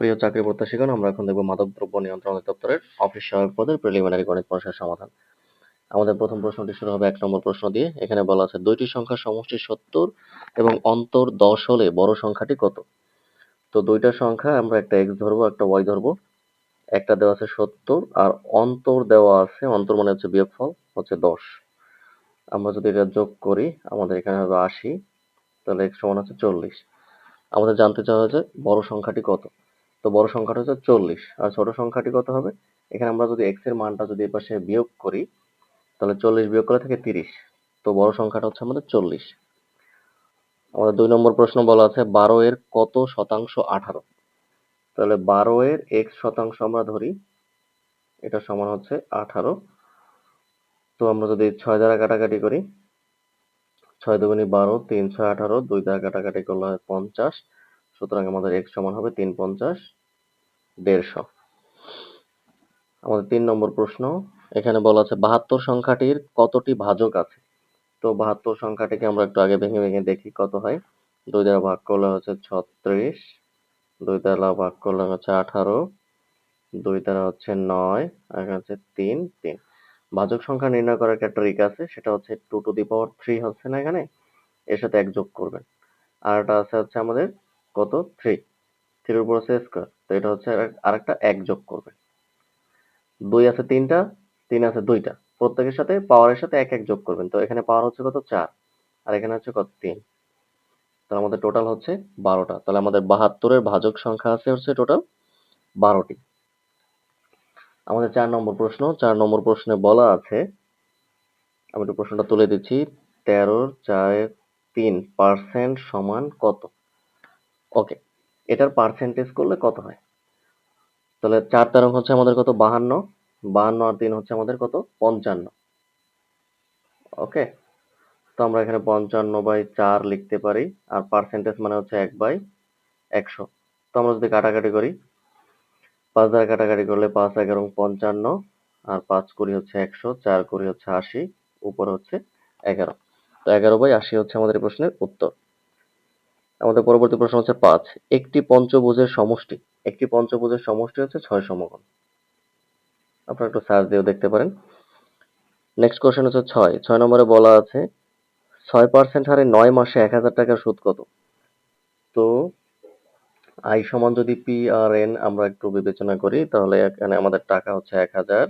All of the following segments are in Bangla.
প্রিয় চাকরি প্রত্যাশীগণ, আমরা এখন দেখব মাদকদ্রব্য নিয়ন্ত্রণ অধিদপ্তরের অফিস সহায়ক পদের প্রিলিমিনারি গণিত প্রশ্নের সমাধান। আমাদের প্রথম প্রশ্নটি শুরু হবে এক নম্বর প্রশ্ন দিয়ে। এখানে বলা আছে, দুইটি সংখ্যার সমষ্টি সত্তর এবং অন্তর দশ হলে বড় সংখ্যাটি কত? তো দুইটা সংখ্যা, আমরা একটা এক্স ধরবো, একটা ওয়াই ধরবো। একটা দেওয়া আছে সত্তর আর অন্তর দেওয়া আছে, অন্তর মানে হচ্ছে বিয়োগফল, হচ্ছে দশ। আমরা যদি এটা যোগ করি, আমাদের এখানে হবে আশি, তাহলে এক্স সমান হচ্ছে চল্লিশ। আমাদের জানতে চাওয়া হয়েছে, বড় সংখ্যাটি কত? তো বড় সংখ্যাটা হচ্ছে চল্লিশ। আর ছোট সংখ্যাটি কত হবে? এখানে আমরা যদি এক্সের মানটা যদি এপাশে বিয়োগ করি, তাহলে চল্লিশ বিয়োগ করে থাকে তিরিশ। তো বড় সংখ্যাটা হচ্ছে আমাদের চল্লিশ। আমাদের দুই নম্বর প্রশ্ন বলা আছে, বারো এর কত শতাংশ আঠারো? তাহলে বারো এর এক্স শতাংশ আমরা ধরি, এটা সমান হচ্ছে আঠারো। তো আমরা যদি ছয় দ্বারা কাটাকাটি করি, ছয় দুগুনি বারো, তিন ছয় আঠারো, দুই দ্বারা কাটাকাটি করলে হয় পঞ্চাশ। সুতরাং আমাদের এক্স সমান হবে তিন পঞ্চাশ দেড়শো। আমাদের তিন নম্বর প্রশ্ন, এখানে বলা আছে বাহাত্তর সংখ্যাটির কতটি ভাজক আছে? তো বাহাত্তর সংখ্যাটিকে আমরা একটু আগে ভেঙে ভেঙে দেখি কত হয়। দুই দ্বারা ভাগ করলে হচ্ছে ছত্রিশ, দুই দ্বারা ভাগ করলে হচ্ছে আঠারো, দুই দ্বারা হচ্ছে নয়, আর হচ্ছে তিন তিন। ভাজক সংখ্যা নির্ণয় করার একটা ট্রিক আছে, সেটা হচ্ছে two to the power three হচ্ছে না এখানে? এর সাথে এক যোগ করবেন। আর এটা আছে হচ্ছে আমাদের কত? থ্রি থ্রির উপর হচ্ছে স্কোয়ার তো এটা হচ্ছে আর আরেকটা এক যোগ করবেন দুই আছে তিনটা, তিন আছে দুইটা। প্রত্যেকের সাথে পাওয়ারের সাথে এক এক যোগ করবেন। তো এখানে পাওয়ার হচ্ছে কত? চার। আর এখানে হচ্ছে কত? তিন। তাহলে আমাদের টোটাল হচ্ছে বারোটা। তাহলে আমাদের বাহাত্তরের ভাজক সংখ্যা আছে হচ্ছে টোটাল বারোটি। আমাদের চার নম্বর প্রশ্ন। চার নম্বর প্রশ্নে বলা আছে, আমি একটু প্রশ্নটা তুলে দিচ্ছি। তেরোর চার তিন পার্সেন্ট সমান কত? ওকে এটার পার্সেন্টেজ করলে কত হয়? তাহলে চার তেরো হচ্ছে আমাদের কত? বাহান্ন। বাহান্ন আর তিন হচ্ছে আমাদের কত? পঞ্চান্ন। ওকে তো আমরা এখানে পঞ্চান্ন বাই চার লিখতে পারি, আর পার্সেন্টেজ মানে হচ্ছে এক বাই একশো। তো আমরা যদি কাটাকাটি করি, পাঁচ দ্বারা কাটাকাটি করলে পাঁচ এগারো পঞ্চান্ন, আর পাঁচ কুড়ি হচ্ছে একশো, চার কুড়ি হচ্ছে আশি, উপর হচ্ছে এগারো। তো এগারো বাই আশি হচ্ছে আমাদের প্রশ্নের উত্তর। আমাদের পরবর্তী প্রশ্ন হচ্ছে পাঁচ। একটি পঞ্চভুজের সমষ্টি। একটি পঞ্চভুজের সমষ্টি হচ্ছে ছয় সমকোণ। আপনারা একটু সার্চ দিয়েও দেখতে পারেন। নেক্সট কোশ্চেন হচ্ছে ছয়। ছয় নম্বরে বলা আছে, ছয় পার্সেন্ট হারে নয় মাসে এক হাজার টাকার সুদ কত? তো আই সমান যদি পি আর এন আমরা একটু বিবেচনা করি, তাহলে এখানে আমাদের টাকা হচ্ছে এক হাজার।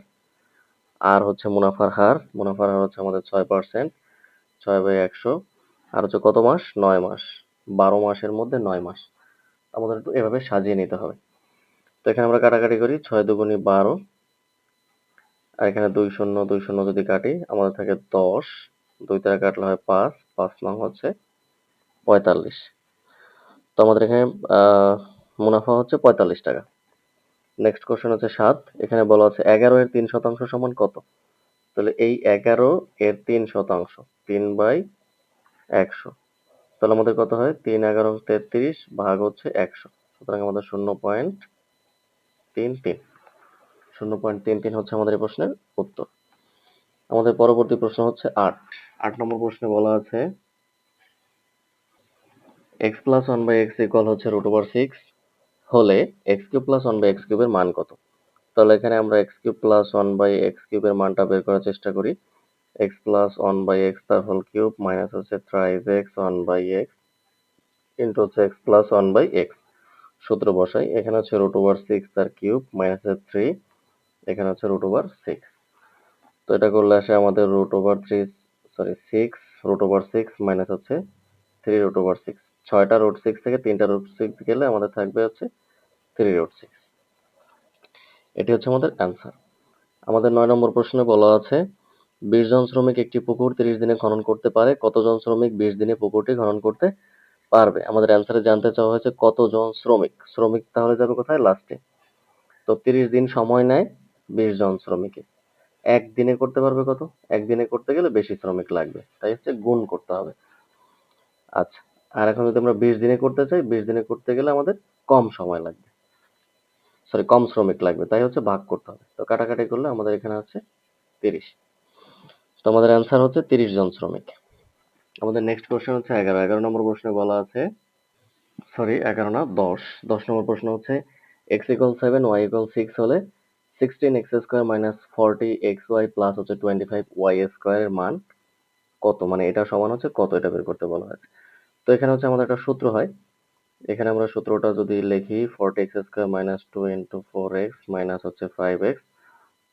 আর হচ্ছে মুনাফার হার মুনাফার হার হচ্ছে আমাদের ছয় পার্সেন্ট ছয় বাই একশো। আর হচ্ছে কত মাস? নয় মাস। বারো মাসের মধ্যে নয় মাস। আমাদের একটু এভাবে সাজিয়ে নিতে হবে। তো এখানে আমরা কাটাকাটি করি, ছয় দুগুণি বারো। আর এখানে দুই শূন্য দুই শূন্য যদি কাটি, আমাদের থাকে দশ। দুই তারা কাটলে হয় পাঁচ পাঁচ নং হচ্ছে পঁয়তাল্লিশ। তো আমাদের এখানে মুনাফা হচ্ছে পঁয়তাল্লিশ টাকা। নেক্সট কোশ্চেন হচ্ছে সাত। এখানে বলা আছে এগারো এর তিন শতাংশ সমান কত? তাহলে এই এগারো এর তিন শতাংশ, তিন বাই একশো। তাহলে আমাদের কত হয়? তিন এগারো তেত্রিশ ভাগ হচ্ছে একশো। সুতরাং আমাদের শূন্য পয়েন্ট তিন তিন। শূন্য পয়েন্ট তিন তিন হচ্ছে আমাদের এই প্রশ্নের উত্তর। আমাদের পরবর্তী প্রশ্ন হচ্ছে আট। আট নম্বর প্রশ্নে বলা আছে x plus one by x equal হচ্ছে রুট ওভার সিক্স হলে x cube plus one by x কিউবের মান কত? তাহলে এখানে আমরা x cube plus one by x কিউবের মানটা বের করার চেষ্টা করি। X plus one by x তার হোল কিউব মাইনাস হচ্ছে thrice x one by x into হচ্ছে x plus one by x. সূত্র বসাই, এখানে হচ্ছে রুট ওভার সিক্স তার কিউব মাইনাস থ্রি, এখানে হচ্ছে রুট ওভার সিক্স। তো এটা করলে আসে আমাদের root over three, sorry, six, root over six minus হচ্ছে থ্রি রুট ওভার সিক্স। ছয়টা রুট সিক্স থেকে তিনটা রুট সিক্স গেলে আমাদের থাকবে হচ্ছে থ্রি রুট সিক্স। এটি হচ্ছে আমাদের অ্যান্সার। আমাদের নয় নম্বর প্রশ্নে বলা আছে বিশ জন শ্রমিক একটি পুকুর তিরিশ দিনে খনন করতে পারে, কতজন শ্রমিক বিশ দিনে পুকুরটি খনন করতে পারবে? আমাদের অ্যান্সারে জানতে চাওয়া হয়েছে কতজন শ্রমিক? শ্রমিক তাহলে যাবে কোথায়? লাস্টে তো তিরিশ দিন সময় নেয় বিশ জন শ্রমিকে। একদিনে করতে পারবে কত? একদিনে করতে গেলে বেশি শ্রমিক লাগবে। তাই হচ্ছে গুণ করতে হবে। আচ্ছা আর এখন যদি আমরা বিশ দিনে করতে চাই, বিশ দিনে করতে গেলে আমাদের কম সময় লাগবে। সরি কম শ্রমিক লাগবে। তাই হচ্ছে ভাগ করতে হবে। তো কাটাকাটি করলে আমাদের এখানে হচ্ছে তিরিশ। আমাদের অ্যান্সার হচ্ছে তিরিশ জন শ্রমিক। আমাদের নেক্সট কোশ্চেন হচ্ছে এগারো। এগারো নম্বর প্রশ্নে বলা আছে সরি এগারো না, দশ। দশ নম্বর প্রশ্ন হচ্ছে x equal seven y equal six হলে sixteen x square minus forty x y plus হচ্ছে টোয়েন্টি ফাইভ ওয়াই স্কোয়ারের মান কত? মানে এটা সমান হচ্ছে কত? এটা বের করতে বলা হয়েছে তো এখানে হচ্ছে আমাদের একটা সূত্র হয়। এখানে আমরা সূত্রটা যদি লিখি forty x square minus two into four x minus হচ্ছে ফাইভ এক্স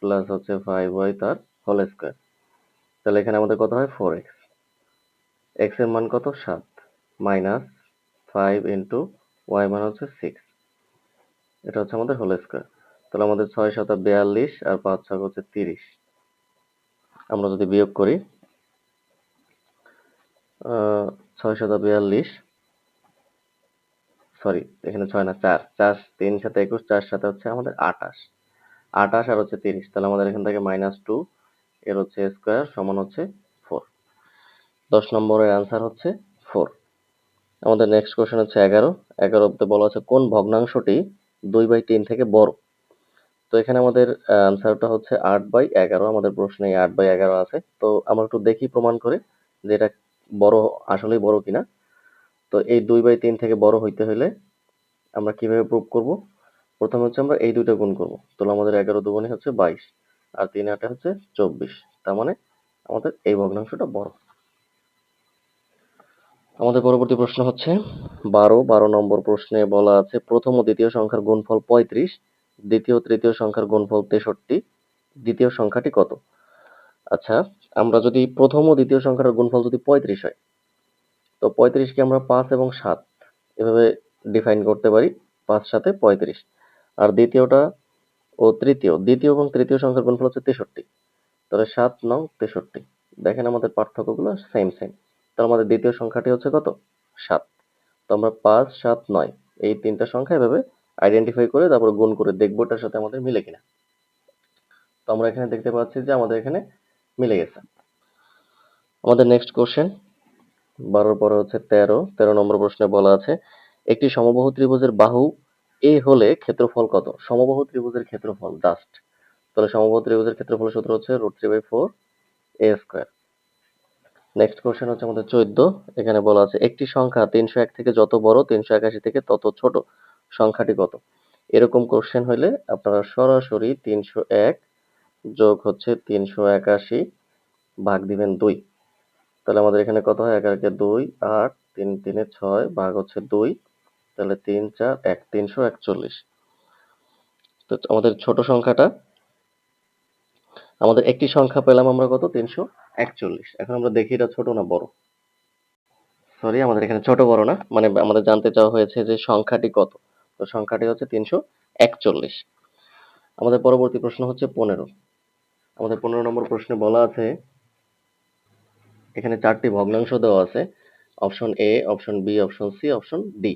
প্লাস হচ্ছে ফাইভ ওয়াই তার হোল স্কোয়ার তাহলে এখানে আমাদের কত হয়? ফোর এক্স এক্সের মান কত? সাত। মাইনাস ফাইভ ইন্টু ওয়াই মান হচ্ছে সিক্স এটা হচ্ছে আমাদের হোল স্কোয়ার তাহলে আমাদের ছয় শত বিয়াল্লিশ আর পাঁচ ছয় হচ্ছে তিরিশ। আমরা যদি বিয়োগ করি ছয় শত বিয়াল্লিশ সরি এখানে ছয় না, চার। চার, তিন সাথে একুশ, চার সাথে হচ্ছে আমাদের আঠাশ। আঠাশ আর হচ্ছে তিরিশ। তাহলে আমাদের এখান থেকে মাইনাস টু এর হচ্ছে স্কোয়ার সমান হচ্ছে ফোর দশ নম্বরের অ্যান্সার হচ্ছে ফোর আমাদের নেক্সট কোশ্চেন হচ্ছে এগারো। এগারোতে বলা আছে কোন ভগ্নাংশটি দুই বাই তিন থেকে বড়? তো এখানে আমাদের অ্যান্সারটা হচ্ছে আট বাই এগারো। আমাদের প্রশ্নে আট বাই এগারো আছে। তো আমরা একটু দেখি, প্রমাণ করে যে এটা বড়, আসলেই বড় কিনা। তো এই দুই বাই তিন থেকে বড় হইতে হলে আমরা কীভাবে প্রুভ করব? প্রথমে হচ্ছে আমরা এই দুইটা গুণ করব। তাহলে আমাদের এগারো দুগুণে হচ্ছে বাইশ। আর তিন আটে হচ্ছে চব্বিশ। তার মানে আমাদের এই ভগ্নাংশটা বড়। আমাদের পরবর্তী প্রশ্ন হচ্ছে, বারো বারো নম্বর প্রশ্নে বলা আছে, প্রথম ও দ্বিতীয় সংখ্যার গুণফল পঁয়ত্রিশ, দ্বিতীয় তৃতীয় সংখ্যার গুণফল তেষট্টি, দ্বিতীয় সংখ্যাটি কত? আচ্ছা আমরা যদি প্রথম ও দ্বিতীয় সংখ্যার গুণফল যদি পঁয়ত্রিশ হয়, তো পঁয়ত্রিশকে আমরা পাঁচ এবং সাত এভাবে ডিফাইন করতে পারি, পাঁচ সাথে পঁয়ত্রিশ। আর দ্বিতীয়টা ও তৃতীয়, দ্বিতীয় এবং তৃতীয় সংখ্যার গুণফল হচ্ছে তেষট্টি। তাহলে সাত নং তেষট্টি। দেখেন আমাদের পার্থক্যগুলো সেম সেম তাহলে আমাদের দ্বিতীয় সংখ্যাটি হচ্ছে কত? সাত। তো আমরা পাঁচ, সাত, নয়, এই তিনটা সংখ্যা এভাবে আইডেন্টিফাই করে তারপর গুণ করে দেখব এটার সাথে আমাদের মিলে কিনা। তো আমরা এখানে দেখতে পাচ্ছি যে আমাদের এখানে মিলে গেছে। আমাদের নেক্সট কোশ্চেন বারোর পরে হচ্ছে তেরো। তেরো নম্বর প্রশ্নে বলা আছে, একটি সমবাহু ত্রিভুজের বাহু এ হলে ক্ষেত্রফল কত? সমবাহু ত্রিভুজের ক্ষেত্রফল জাস্ট তাহলে সমবাহু ত্রিভুজের ক্ষেত্রফল সূত্র হচ্ছে root three by four a square next question হচ্ছে আমাদের চোদ্দ। এখানে বলা আছে, একটি সংখ্যা তিনশো এক থেকে যত বড়, তিনশো একাশি থেকে তত ছোট সংখ্যাটি কত? এরকম কোশ্চেন হলে আপনারা সরাসরি তিনশো এক যোগ হচ্ছে তিনশো একাশি ভাগ দিবেন দুই। তাহলে আমাদের এখানে কত হয়? একে দুই, আট, তিন, তিনে ছয়, ভাগ হচ্ছে দুই। তাহলে তিন চার, এক তিনশো, একচল্লিশ। তো আমাদের ছোট সংখ্যাটা, আমাদের একটি সংখ্যা পেলাম আমরা কত? তিনশো একচল্লিশ। এখন আমরা দেখি এটা ছোট না বড়। সরি আমাদের এখানে ছোট বড় না। মানে আমাদের জানতে চাওয়া হয়েছে যে সংখ্যাটি কত। তো সংখ্যাটি হচ্ছে তিনশো একচল্লিশ। আমাদের পরবর্তী প্রশ্ন হচ্ছে পনেরো। আমাদের পনেরো নম্বর প্রশ্নে বলা আছে, এখানে চারটি ভগ্নাংশ দেওয়া আছে। Option A option B option C option D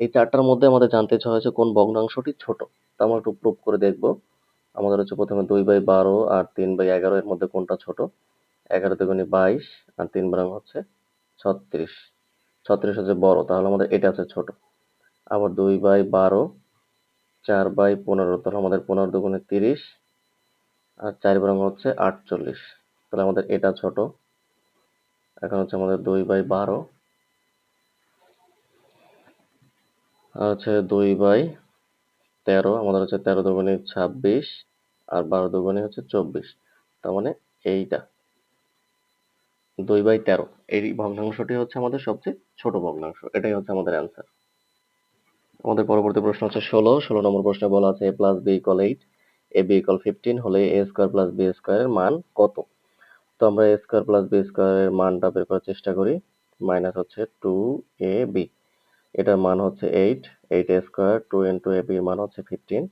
এই চারটার মধ্যে আমাদের জানতে চাওয়া হয়েছে কোন ভগ্নাংশটি ছোট। তা আমরা একটু প্রুভ করে দেখব। আমাদের হচ্ছে প্রথমে দুই বাই বারো আর তিন বাই এগারো এর মধ্যে কোনটা ছোট? এগারো দুগুণে বাইশ আর তিন বারং হচ্ছে ছত্রিশ। ছত্রিশ হচ্ছে বড়, তাহলে আমাদের এটা হচ্ছে ছোট। আবার দুই বাই বারো, চার বাই পনেরো, তাহলে আমাদের পনেরো দুগুণে তিরিশ আর চার বারং হচ্ছে আটচল্লিশ। তাহলে আমাদের এটা ছোট। এখন হচ্ছে আমাদের দুই বাই বারো আর হচ্ছে দুই বাই তেরো, আমাদের হচ্ছে তেরো দুগুণে ছাব্বিশ আর বারো দুগুণে হচ্ছে চব্বিশ। তার মানে এইটা। দুই বাই তেরো। এই ভগ্নাংশটি হচ্ছে আমাদের সবচেয়ে ছোট ভগ্নাংশ। এটাই হচ্ছে আমাদের অ্যান্সার আমাদের পরবর্তী প্রশ্ন হচ্ছে ষোলো। ষোলো নম্বর প্রশ্নে বলা আছে a plus b equal eight a b equal fifteen হলে এ স্কোয়ার প্লাস বি স্কোয়ারের মান কত? তো আমরা এ স্কোয়ার প্লাস বি স্কোয়ারের মানটা বের করার চেষ্টা করি। মাইনাস হচ্ছে টু এ বি এটার মান হচ্ছে eight eight a square two into a বির মান হচ্ছে ফিফটিন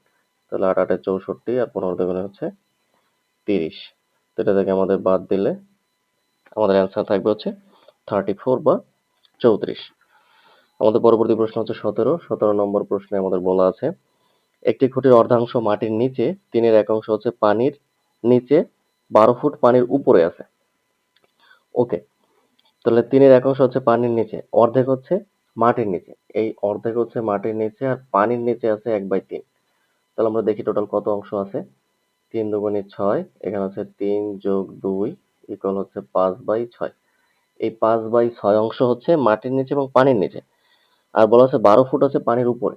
তাহলে আট আটে চৌষট্টি আর পনেরো দুগুণে হচ্ছে তিরিশ। তো এটা থেকে আমাদের বাদ দিলে আমাদের অ্যান্সার থাকবে হচ্ছে থার্টি ফোর বা চৌত্রিশ। আমাদের পরবর্তী প্রশ্ন হচ্ছে সতেরো। সতেরো নম্বর প্রশ্নে আমাদের বলা আছে, একটি খুঁটির অর্ধাংশ মাটির নিচে, তিনের এক অংশ হচ্ছে পানির নিচে, বারো ফুট পানির উপরে আছে। ওকে তাহলে তিনের এক অংশ হচ্ছে পানির নিচে, অর্ধেক হচ্ছে মাটির নিচে। এই অর্ধেক হচ্ছে মাটির নিচে আর পানির নিচে আছে এক বাই তিন। তাহলে আমরা দেখি টোটাল কত অংশ আছে? তিন দুগুণে ছয়, এখানে হচ্ছে তিন যোগ দুই ইকুয়াল হচ্ছে পাঁচ বাই ছয়। এই পাঁচ বাই ছয় অংশ হচ্ছে মাটির নিচে এবং পানির নিচে। আর বলা হচ্ছে বারো ফুট হচ্ছে পানির উপরে।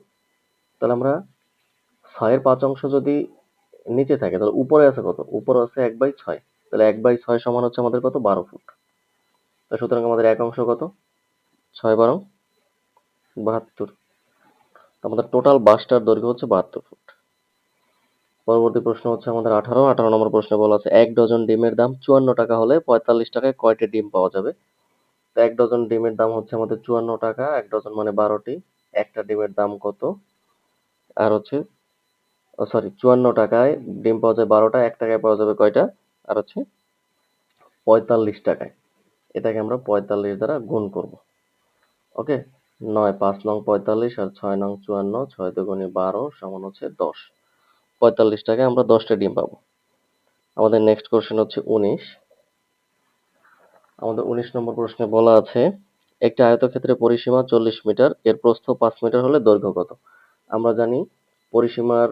তাহলে আমরা ছয়ের পাঁচ অংশ যদি নিচে থাকে, তাহলে উপরে আছে কত? উপরে আছে এক বাই ছয়। তাহলে এক বাই ছয় সমান হচ্ছে আমাদের কত? বারো ফুট। তো সুতরাং আমাদের এক অংশ কত? ছয় বারো বাহাত্তর। আমাদের টোটাল বাসটার দৈর্ঘ্য হচ্ছে বাহাত্তর ফুট পরবর্তী প্রশ্ন হচ্ছে আমাদের আঠারো। আঠারো নম্বর প্রশ্নে বলা আছে, এক ডজন ডিমের দাম চুয়ান্ন টাকা হলে পঁয়তাল্লিশ টাকায় কয়টি ডিম পাওয়া যাবে? তো এক ডজন ডিমের দাম হচ্ছে আমাদের চুয়ান্ন টাকা, এক ডজন মানে বারোটি। একটা ডিমের দাম কত? আর হচ্ছে সরি চুয়ান্ন টাকায় ডিম পাওয়া যায় বারোটা, এক টাকায় পাওয়া যাবে কয়টা? আর হচ্ছে, পঁয়তাল্লিশ টাকায়। এটাকে আমরা পঁয়তাল্লিশ দ্বারা গুণ করব। ওকে নয় পাঁচ নং পঁয়তাল্লিশ আর ছয় নং চুয়ান্ন, ছয় দুগুণে বারো সমান হচ্ছে দশ। পঁয়তাল্লিশ টাকায় আমরা দশটা ডিম পাবো। আমাদের নেক্সট কোশ্চেন হচ্ছে উনিশ। আমাদের উনিশ নম্বর প্রশ্নে বলা আছে, একটি আয়তক্ষেত্রের পরিসীমা চল্লিশ মিটার, এর প্রস্থ পাঁচ মিটার হলে দৈর্ঘ্য কত? আমরা জানি পরিসীমার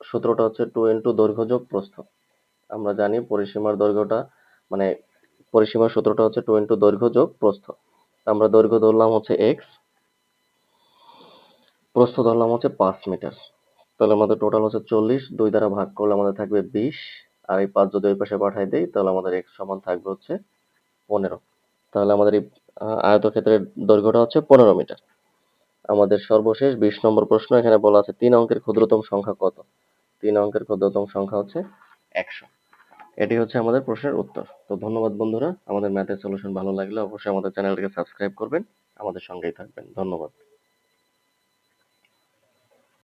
সূত্রটা হচ্ছে টু ইন্টু দৈর্ঘ্য যোগ প্রস্থ। আমরা জানি পরিসীমার দৈর্ঘ্যটা মানে পরিসীমার সূত্রটা হচ্ছে টু ইন্টু দৈর্ঘ্য যোগ প্রস্থ। আমরা দৈর্ঘ্য ধরলাম হচ্ছে এক্স প্রস্থ ধরলাম হচ্ছে পাঁচ মিটার। তাহলে আমাদের টোটাল হচ্ছে চল্লিশ, দুই দ্বারা ভাগ করলে আমাদের থাকবে বিশ, আর এই পাঁচ যদি ওই পাশে পাঠাই দেই, তাহলে আমাদের এক্স সমান থাকবে হচ্ছে পনেরো। তাহলে আমাদের এই আয়তক্ষেত্রের দৈর্ঘ্যটা হচ্ছে পনেরো মিটার। আমাদের সর্বশেষ বিশ নম্বর প্রশ্ন, এখানে বলা আছে তিন অঙ্কের ক্ষুদ্রতম সংখ্যা কত? তিন অঙ্কের ক্ষুদ্রতম সংখ্যা হচ্ছে একশো। এটি হচ্ছে আমাদের প্রশ্নের উত্তর। তো ধন্যবাদ বন্ধুরা, আমাদের ম্যাথের সলিউশন ভালো লাগলে অবশ্যই আমাদের চ্যানেলটিকে সাবস্ক্রাইব করবেন। আমাদের সঙ্গেই থাকবেন। ধন্যবাদ।